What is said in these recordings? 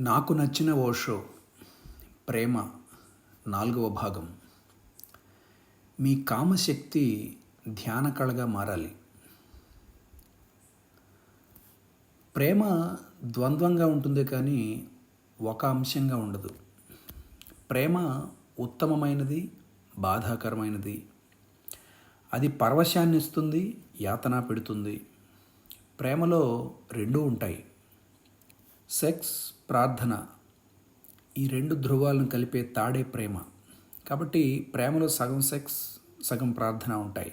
నాకు నచ్చిన ఓ షో ప్రేమ నాలుగవ భాగం. మీ కామశక్తి ధ్యాన కళగా మారాలి. ప్రేమ ద్వంద్వంగా ఉంటుంది కానీ ఒక అంశంగా ఉండదు. ప్రేమ ఉత్తమమైనది బాధాకరమైనది. అది పరవశాన్ని ఇస్తుంది యాతన పెడుతుంది. ప్రేమలో రెండూ ఉంటాయి. సెక్స్ ప్రార్థన. ఈ రెండు ధృవాలను కలిపే తాడే ప్రేమ. కాబట్టి ప్రేమలో సగం సెక్స్ సగం ప్రార్థన ఉంటాయి.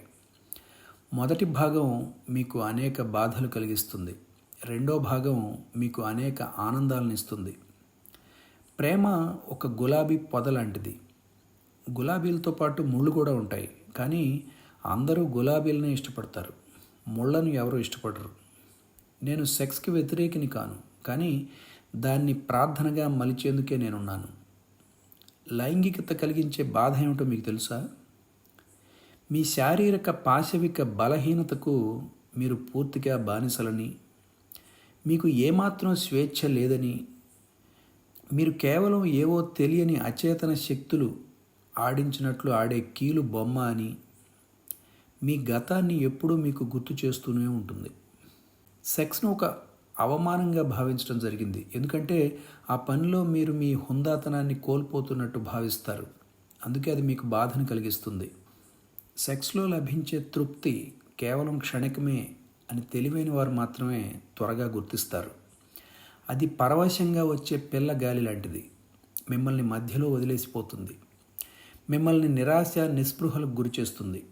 మొదటి భాగం మీకు అనేక బాధలు కలిగిస్తుంది. రెండో భాగం మీకు అనేక ఆనందాలను ఇస్తుంది. ప్రేమ ఒక గులాబీ పొద లాంటిది. గులాబీలతో పాటు ముళ్ళు కూడా ఉంటాయి. కానీ అందరూ గులాబీలనే ఇష్టపడతారు. ముళ్ళను ఎవరు ఇష్టపడరు. నేను సెక్స్కి వ్యతిరేకిని కాను. కానీ దాన్ని ప్రార్థనగా మలిచేందుకే నేనున్నాను. లైంగికత కలిగించే బాధ ఏమిటో మీకు తెలుసా? మీ శారీరక పాశవిక బలహీనతకు మీరు పూర్తిగా బానిసలని మీకు ఏమాత్రం స్వేచ్ఛ లేదని మీరు కేవలం ఏవో తెలియని అచేతన శక్తులు ఆడించినట్లు ఆడే కీలు బొమ్మ అని మీ గతాన్ని ఎప్పుడూ మీకు గుర్తు చేస్తూనే ఉంటుంది. సెక్స్ను ఒక అవమానంగా భావించడం జరిగింది. ఎందుకంటే ఆ పనిలో మీరు మీ హుందాతనాన్ని కోల్పోతున్నట్టు భావిస్తారు. అందుకే అది మీకు బాధను కలిగిస్తుంది. సెక్స్లో లభించే తృప్తి కేవలం క్షణికమే అని తెలివైన వారు మాత్రమే త్వరగా గుర్తిస్తారు. అది పరవశంగా వచ్చే పిల్ల గాలి లాంటిది. మిమ్మల్ని మధ్యలో వదిలేసిపోతుంది. మిమ్మల్ని నిరాశ నిస్పృహలకు గురి చేస్తుంది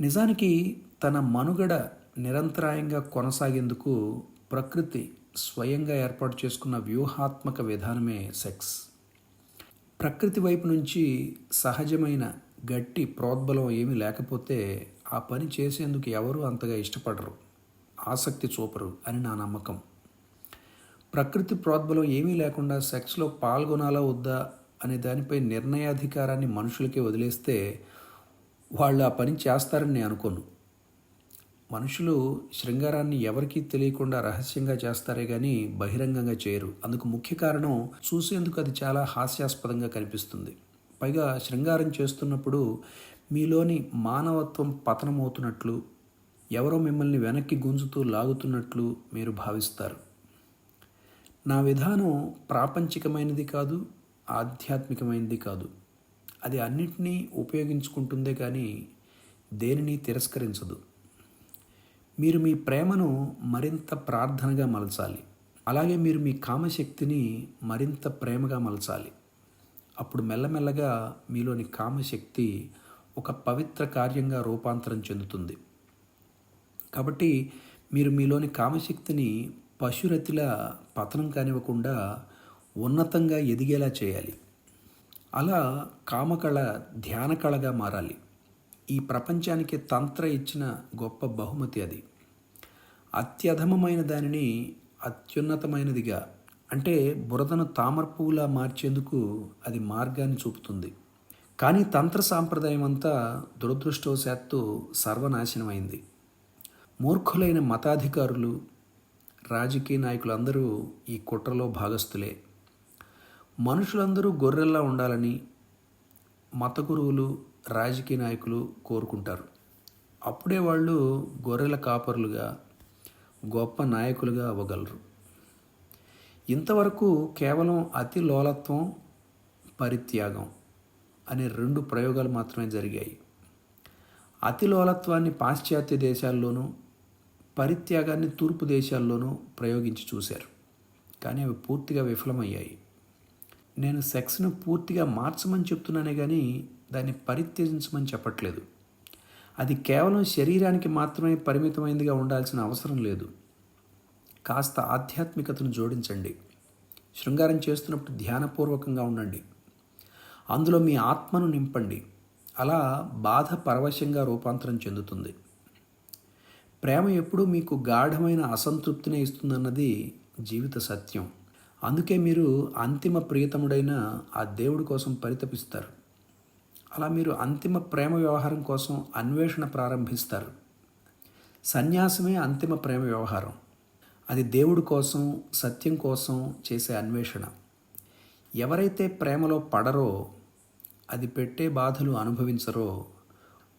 నిజానికి తన మనుగడ నిరంతరాయంగా కొనసాగేందుకు ప్రకృతి స్వయంగా ఏర్పాటు చేసుకున్న వ్యూహాత్మక విధానమే సెక్స్. ప్రకృతి వైపు నుంచి సహజమైన గట్టి ప్రోద్బలం ఏమీ లేకపోతే ఆ పని చేసేందుకు ఎవరు అంతగా ఇష్టపడరు. ఆసక్తి చూపరు అని నా నమ్మకం. ప్రకృతి ప్రోద్బలం ఏమీ లేకుండా సెక్స్లో పాల్గొనాలా వద్దా అనే దానిపై నిర్ణయాధికారాన్ని మనుషులకే వదిలేస్తే వాళ్ళు ఆ పని చేస్తారని నేను అనుకోను. మనుషులు శృంగారాన్ని ఎవరికీ తెలియకుండా రహస్యంగా చేస్తారే కానీ బహిరంగంగా చేయరు. అందుకు ముఖ్య కారణం చూసేందుకు అది చాలా హాస్యాస్పదంగా కనిపిస్తుంది. పైగా శృంగారం చేస్తున్నప్పుడు మీలోని మానవత్వం పతనమవుతున్నట్లు ఎవరో మిమ్మల్ని వెనక్కి గుంజుతూ లాగుతున్నట్లు మీరు భావిస్తారు. నా విధానం ప్రాపంచికమైనది కాదు ఆధ్యాత్మికమైనది కాదు. అది అన్నిటినీ ఉపయోగించుకుంటుందే కానీ దేనిని తిరస్కరించదు. మీరు మీ ప్రేమను మరింత ప్రార్థనగా మలచాలి. అలాగే మీరు మీ కామశక్తిని మరింత ప్రేమగా మలచాలి. అప్పుడు మెల్లమెల్లగా మీలోని కామశక్తి ఒక పవిత్ర కార్యంగా రూపాంతరం చెందుతుంది. కాబట్టి మీరు మీలోని కామశక్తిని పశురతిలా పతనం కానివ్వకుండా ఉన్నతంగా ఎదిగేలా చేయాలి. అలా కామకళ ధ్యాన కళగా మారాలి. ఈ ప్రపంచానికి తంత్ర ఇచ్చిన గొప్ప బహుమతి అది. అత్యధమమైన దానిని అత్యున్నతమైనదిగా అంటే బురదను తామర పువ్వులా మార్చేందుకు అది మార్గాన్ని చూపుతుంది. కానీ తంత్ర సాంప్రదాయం అంతా దురదృష్టవశాత్తు సర్వనాశనమైంది. మూర్ఖులైన మతాధికారులు రాజకీయ నాయకులందరూ ఈ కుట్రలో భాగస్థులే. మనుషులందరూ గొర్రెల్లా ఉండాలని మత గురువులు రాజకీయ నాయకులు కోరుకుంటారు. అప్పుడే వాళ్ళు గొర్రెల కాపరులుగా గొప్ప నాయకులుగా అవ్వగలరు. ఇంతవరకు కేవలం అతి లోలత్వం పరిత్యాగం అనే రెండు ప్రయోగాలు మాత్రమే జరిగాయి. అతి లోలత్వాన్ని పాశ్చాత్య దేశాల్లోనూ పరిత్యాగాన్ని తూర్పు దేశాల్లోనూ ప్రయోగించి చూశారు. కానీ అవి పూర్తిగా విఫలమయ్యాయి. నేను సెక్స్ను పూర్తిగా మార్చమని చెప్తున్నానే కానీ దాన్ని పరిత్యజించమని చెప్పట్లేదు. అది కేవలం శరీరానికి మాత్రమే పరిమితమైందిగా ఉండాల్సిన అవసరం లేదు. కాస్త ఆధ్యాత్మికతను జోడించండి. శృంగారం చేస్తున్నప్పుడు ధ్యానపూర్వకంగా ఉండండి. అందులో మీ ఆత్మను నింపండి. అలా బాధ పరవశంగా రూపాంతరం చెందుతుంది. ప్రేమ ఎప్పుడూ మీకు గాఢమైన అసంతృప్తినే ఇస్తుందన్నది జీవిత సత్యం. అందుకే మీరు అంతిమ ప్రియతముడైన ఆ దేవుడి కోసం పరితపిస్తారు. అలా మీరు అంతిమ ప్రేమ వ్యవహారం కోసం అన్వేషణ ప్రారంభిస్తారు. సన్యాసమే అంతిమ ప్రేమ వ్యవహారం. అది దేవుడి కోసం సత్యం కోసం చేసే అన్వేషణ. ఎవరైతే ప్రేమలో పడరో అది పెట్టే బాధలు అనుభవించరో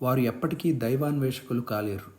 వారు ఎప్పటికీ దైవాన్వేషకులు కాలేరు.